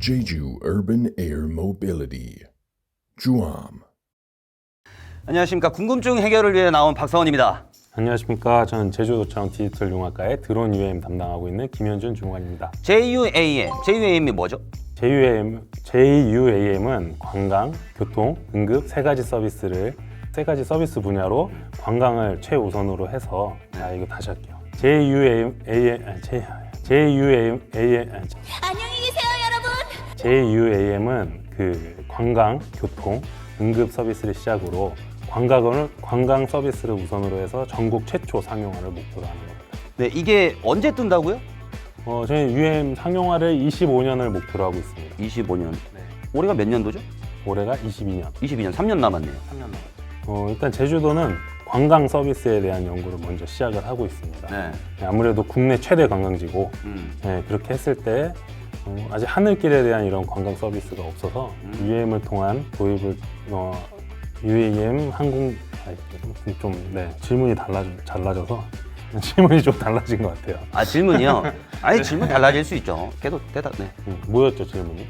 Jeju Urban Air Mobility. Juam. 안녕하십니까. 궁금증 해결을 위해 나온 박사원입니다. 안녕하십니까. 저는 제주도청 디지털 융합과의 드론 UAM 담당하고 있는 김현준 주무관입니다. JUAM. JUAM이 뭐죠? JUAM, JUAM은 관광, 교통, 응급 세 가지 서비스를 세 가지 서비스 분야로 관광을 최우선으로 해서 아 이거 다시 할게요. JUAM, JUAM, AM, 아, 안녕히. JUAM은 그 관광, 교통, 응급 서비스를 시작으로 관광을 관광 서비스를 우선으로 해서 전국 최초 상용화를 목표로 하는 겁니다. 네, 이게 언제 뜬다고요? 어, 저희 UM 상용화를 25년을 목표로 하고 있습니다. 25년. 네. 올해가 몇 년도죠? 올해가 22년. 22년. 3년 남았네요. 3년 남았죠. 어, 일단 제주도는 관광 서비스에 대한 연구를 먼저 시작을 하고 있습니다. 네. 아무래도 국내 최대 관광지고 음. 네, 그렇게 했을 때 어, 아직 하늘길에 대한 이런 관광 서비스가 없어서 음. UAM을 통한 도입을 어, UAM 항공 아이, 좀 네, 질문이 달라 달라져서 질문이 좀 달라진 것 같아요. 아, 질문이요? 아니, 질문 달라질 수 있죠. 계속 대답, 네. 음, 뭐였죠 질문이?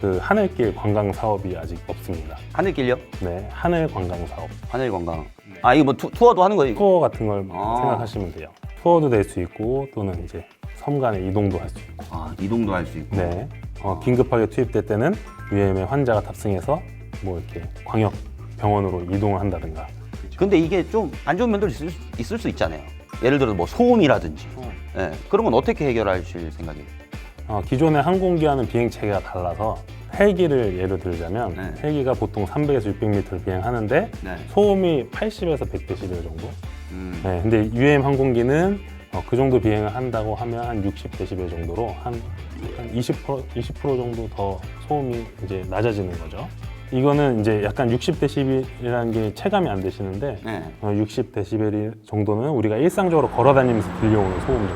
그 하늘길 관광 사업이 아직 없습니다. 하늘길요? 네, 하늘 관광 사업. 하늘 관광. 아, 이거 뭐 투, 투어도 하는 거예요? 투어 같은 걸 아. 생각하시면 돼요. 투어도 될 수 있고 또는 이제 섬 간의 이동도 할 수 있고. 아, 이동도 할 수 있고. 네. 어, 긴급하게 투입될 때는 UM에 환자가 탑승해서 뭐 이렇게 광역 병원으로 이동을 한다든가. 근데 이게 좀 안 좋은 면도 있을, 수- 있을 수 있잖아요. 예를 들어 뭐 소음이라든지. 네. 그런 건 어떻게 해결하실 생각이에요? 어, 기존의 항공기와는 비행 체계가 달라서 헬기를 예로 들자면 네. 헬기가 보통 300에서 600m를 비행하는데 네. 소음이 80에서 100dB 정도. 음. 네, 근데 UM 항공기는 어, 그 정도 비행을 한다고 하면 한 60dB 정도로 한, 한 20%, 20% 정도 더 소음이 이제 낮아지는 거죠. 이거는 이제 약간 60dB라는 게 체감이 안 되시는데 네. 어, 60dB 정도는 우리가 일상적으로 걸어 다니면서 들려오는 소음 정도.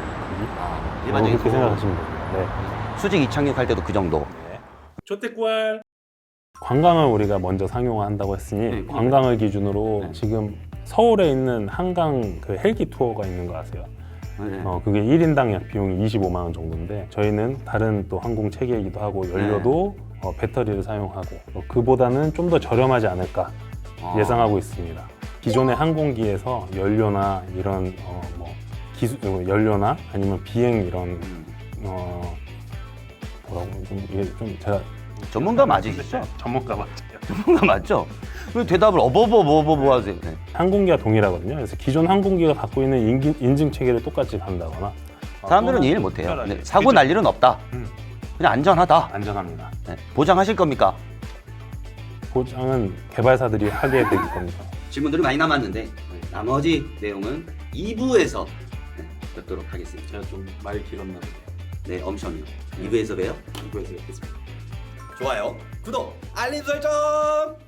아, 어, 일반적인 그렇게 소음. 생각하시면 돼요. 네. 수직 이착륙할 때도 그 정도. 관광을 우리가 먼저 상용화한다고 했으니 네, 관광을 기준으로 네. 지금 서울에 있는 한강 그 헬기 투어가 있는 거 아세요? 네. 어, 그게 1인당 약 비용이 25만 원 정도인데 저희는 다른 또 항공 체계이기도 하고 연료도 네. 어, 배터리를 사용하고 어, 그보다는 좀 더 저렴하지 않을까 아. 예상하고 있습니다. 기존의 항공기에서 연료나 이런 어, 뭐 기수, 어, 연료나 아니면 비행 이런 음. 어, 뭐라고 좀 이게 좀 제가 전문가 맞으시죠? 전문가 맞죠? 전문가 맞죠? 왜 대답을 어버버버버버 하세요? 네. 항공기와 동일하거든요. 그래서 기존 항공기가 갖고 있는 인기, 인증 체계를 똑같이 간다거나 사람들은 또는 이해를 못해요. 특별하게 네, 사고 날 일은 없다. 음. 그냥 안전하다. 안전합니다. 네. 보장하실 겁니까? 보장은 개발사들이 하게 되기 겁니다. 질문들이 많이 남았는데 나머지 내용은 2부에서 뵙도록 하겠습니다. 제가 좀 말이 길었나 보네요. 네, 엄청요. 2부에서 봬요. 2부에서 뵙겠습니다. 좋아요, 구독, 알림 설정.